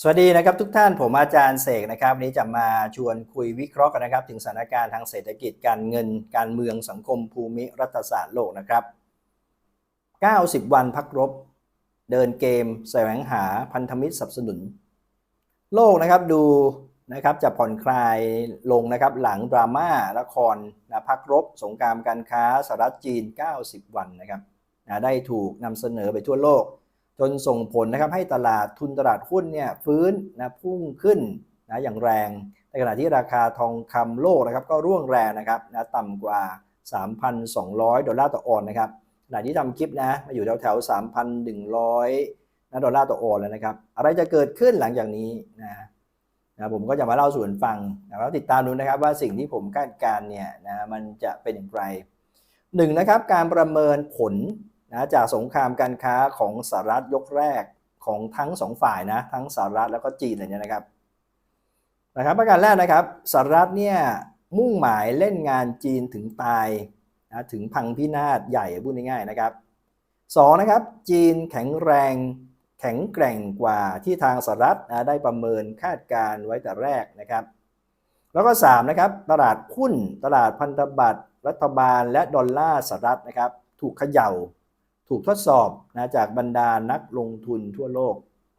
สวัสดีนะครับทุกท่านผมอาจารย์เสกนะครับวันนี้จะมาชวนคุยวิเคราะห์กันนะครับ ถึงสถานการณ์ทางเศรษฐกิจการเงิน การเมืองสังคมภูมิรัฐศาสตร์โลกนะครับ 90 วันพักรบ เดินเกม แสวงหาพันธมิตรสนับสนุน โลกนะครับดูนะครับจะผ่อนคลายลงนะครับหลังดราม่าละครนะพักรบ สงครามการค้าสหรัฐจีน 90 วันนะครับนะได้ถูกนำเสนอไปทั่วโลก จนส่งผลนะครับให้ตลาดทุนตลาดหุ้นเนี่ยฟื้นนะพุ่งขึ้นนะอย่างแรง ในขณะที่ราคาทองคำโลกนะครับก็ร่วงแรงนะครับนะต่ำกว่า 3,200 ดอลลาร์ต่อออนนะครับขณะที่ทำคลิปนะมาอยู่แถวแถว3,100นะดอลลาร์ต่อออนแล้วนะครับ อะไรจะเกิดขึ้นหลังจากนี้นะนะผมก็จะมาเล่าสู่กันฟังนะแล้วติดตามดูนะครับว่าสิ่งที่ผมคาดการณ์เนี่ยนะมันจะเป็นอย่างไรหนึ่งนะครับการประเมินผล นะจากสงครามการค้าของสหรัฐยกแรกของทั้งสองฝ่ายนะทั้งสหรัฐแล้วก็จีนเลยเนี่ยนะครับนะครับประการแรกนะครับสหรัฐเนี่ยมุ่งหมายเล่นงานจีนถึงตายนะถึงพังพินาศใหญ่พูดง่ายๆนะครับสองนะครับจีนแข็งแรงแข็งแกร่งกว่าที่ทางสหรัฐนะได้ประเมินคาดการณ์ไว้แต่แรกนะครับ แล้วก็3นะครับตลาดหุ้นตลาดพันธบัตรรัฐบาลและดอลลาร์สหรัฐนะครับถูกเขย่า ถูกทดสอบนะจากบรรดานักลงทุนทั่วโลก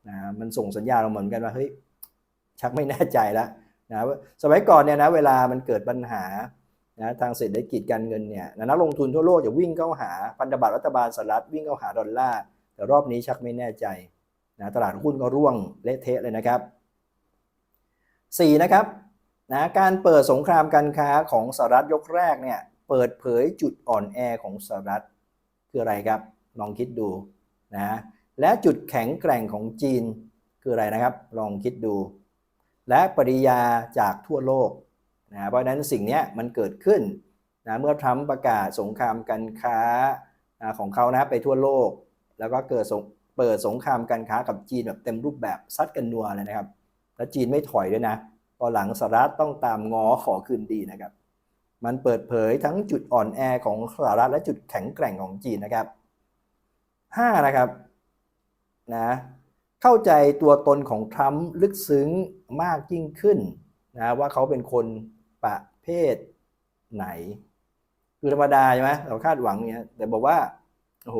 นะมันส่งสัญญาณเราเหมือนกันว่าเฮ้ยชักไม่แน่ใจแล้วนะว่าสมัยก่อนเนี่ยนะเวลามันเกิดปัญหานะทางเศรษฐกิจการเงินเนี่ยนะนักลงทุนทั่วโลกจะวิ่งเข้าหาพันธบัตรรัฐบาลสหรัฐวิ่งเข้าหาดอลลาร์แต่รอบนี้ชักไม่แน่ใจนะตลาดหุ้นก็ร่วงเละเทะเลยนะครับ 4. นะครับนะการเปิดสงครามการค้าของสหรัฐยกแรกเนี่ยเปิดเผยจุดอ่อนแอของสหรัฐคืออะไรครับ ลองคิดดูนะ และจุดแข็งแกร่งของจีนคืออะไรนะครับ ลองคิดดู และปริยาจากทั่วโลกนะเพราะฉะนั้นสิ่งนี้มันเกิดขึ้นนะเมื่อทรัมป์ประกาศสงครามการค้านะของเขานะไปทั่วโลก แล้วก็เกิดเปิดสงครามการค้ากับจีนแบบเต็มรูปแบบซัดกันนัวเลยนะครับ และจีนไม่ถอยด้วยนะพอหลังสหรัฐต้องตามง้อขอคืนดีนะครับ มันเปิดเผยทั้งจุดอ่อนแอของสหรัฐและจุดแข็งแกร่งของจีนนะครับ 5 นะครับนะเข้าใจตัวตนของทรัมป์ลึกซึ้งมากยิ่งขึ้นนะว่าเขาเป็นคนประเภทไหน คือธรรมดาใช่ไหมเราคาดหวังเนี้ยแต่บอกว่าโอ้โห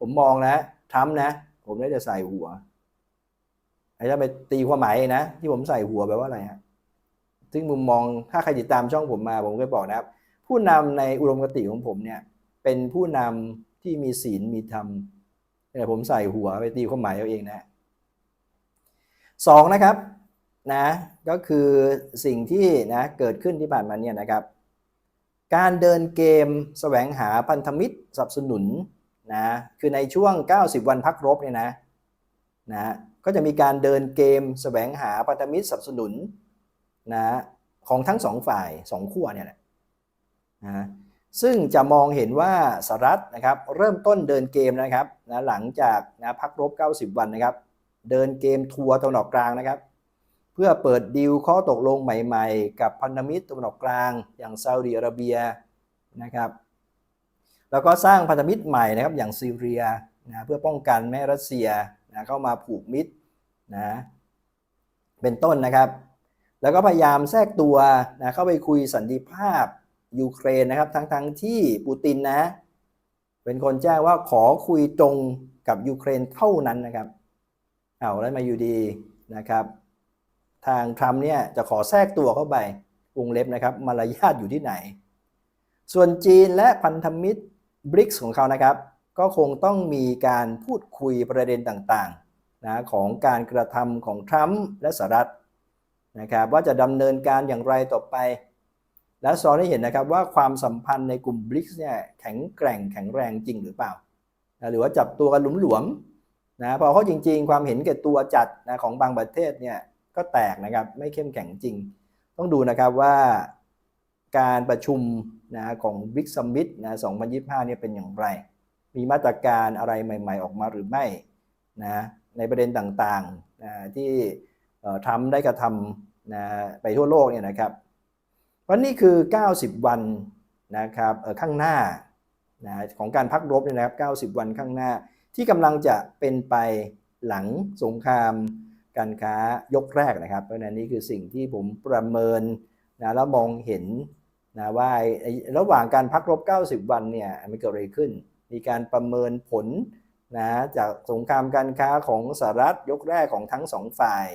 ผมมองนะทรัมป์นะ ผมได้จะใส่หัวไอ้ถ้าไปตีความหมายนะ ที่ผมใส่หัวแปลว่าอะไรฮะซึ่งมุมมองถ้าใครติดตามช่องผมมา ผมก็บอกนะครับ ผู้นำในอุดมคติของผมเนี่ย เป็นผู้นำที่มีศีลมีธรรม แต่ผมใส่หัวไปตีความหมายเอาเองนะสองนะครับนะก็คือสิ่งที่นะเกิดขึ้นที่ผ่านมาเนี่ยนะครับ การเดินเกมแสวงหาพันธมิตรสนับสนุนนะคือในช่วง 90 วันพักรบเนี่ยนะนะก็จะมีการเดินเกมแสวงหาพันธมิตรสนับสนุนนะของทั้งสองฝ่ายสองขั้วเนี่ยแหละนะ ซึ่งจะมองเห็นว่าสหรัฐนะครับเริ่มต้นเดินเกมนะครับนะหลังจากนะพักรบ 90 วันนะครับ เดินเกมทัวร์ตะวันออกกลางนะครับ เพื่อเปิดดีลข้อตกลงใหม่ๆ กับพันธมิตรตะวันออกกลาง อย่างซาอุดิอาระเบียนะครับ แล้วก็สร้างพันธมิตรใหม่นะครับอย่างซีเรียนะเพื่อป้องกันไม่รัสเซียนะเข้ามาผูกมิตรนะเป็นต้นนะครับ แล้วก็พยายามแทรกตัวนะเข้าไปคุยสันติภาพ ยูเครนนะครับ ทั้งๆทที่ปูตินนะเป็นคนแจ้งว่าขอคุยตรงกับยูเครนเท่านั้นนะครับเอาแล้วมาอยู่ดีนะครับ ทางทรัมป์เนี่ยจะขอแทรกตัวเข้าไปวงเล็บนะครับ มารยาทอยู่ที่ไหน ส่วนจีนและพันธมิตรบริกส์ของเขานะครับ ก็คงต้องมีการพูดคุยประเด็นต่างๆนะของการกระทำของทรัมป์และสหรัฐนะครับ ว่าจะดำเนินการอย่างไรต่อไป และสอนให้เห็นนะครับว่าความสัมพันธ์ในกลุ่มบริกส์เนี่ยแข็งแกร่งแข็งแรงจริงหรือเปล่านะหรือว่าจับตัวกันหลวมๆนะพอเขาจริง ๆ ความเห็นแก่ตัวจัดนะของบางประเทศเนี่ยก็แตกนะครับไม่เข้มแข็งจริง ต้องดูนะครับว่าการประชุมนะของบริกซัมมิตนะ2025เนี่ยเป็นอย่างไร มีมาตรการอะไรใหม่ ๆ ออกมาหรือไม่นะในประเด็นต่างๆนะที่ทำได้กระทำนะไปทั่วโลกเนี่ยนะครับ วันนี้คือ 90 วันนะครับข้างหน้านะของการพักรบเนี่ยนะครับ90 วันข้างหน้า ที่กำลังจะเป็นไปหลังสงครามการค้ายกแรกนะครับ เพราะฉะนั้นนี่คือสิ่งที่ผมประเมินนะแล้วมองเห็นนะว่าระหว่างการพักรบ 90 วันเนี่ยมันเกิดอะไรขึ้น มีการประเมินผลนะจากสงครามการค้าของสหรัฐยกแรกของทั้งสองฝ่าย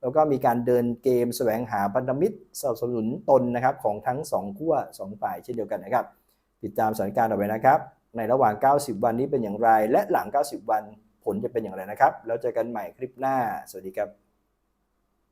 แล้วก็มีการเดินเกมแสวงหาพันธมิตรสนับสนุนตนนะครับของทั้งสองขั้วสองฝ่ายเช่นเดียวกันนะครับ ติดตามสถานการณ์เอาไว้นะครับ ในระหว่าง 90 วันนี้เป็นอย่างไร และหลัง 90 วันผลจะเป็นอย่างไรนะครับ แล้วเจอกันใหม่คลิปหน้า สวัสดีครับ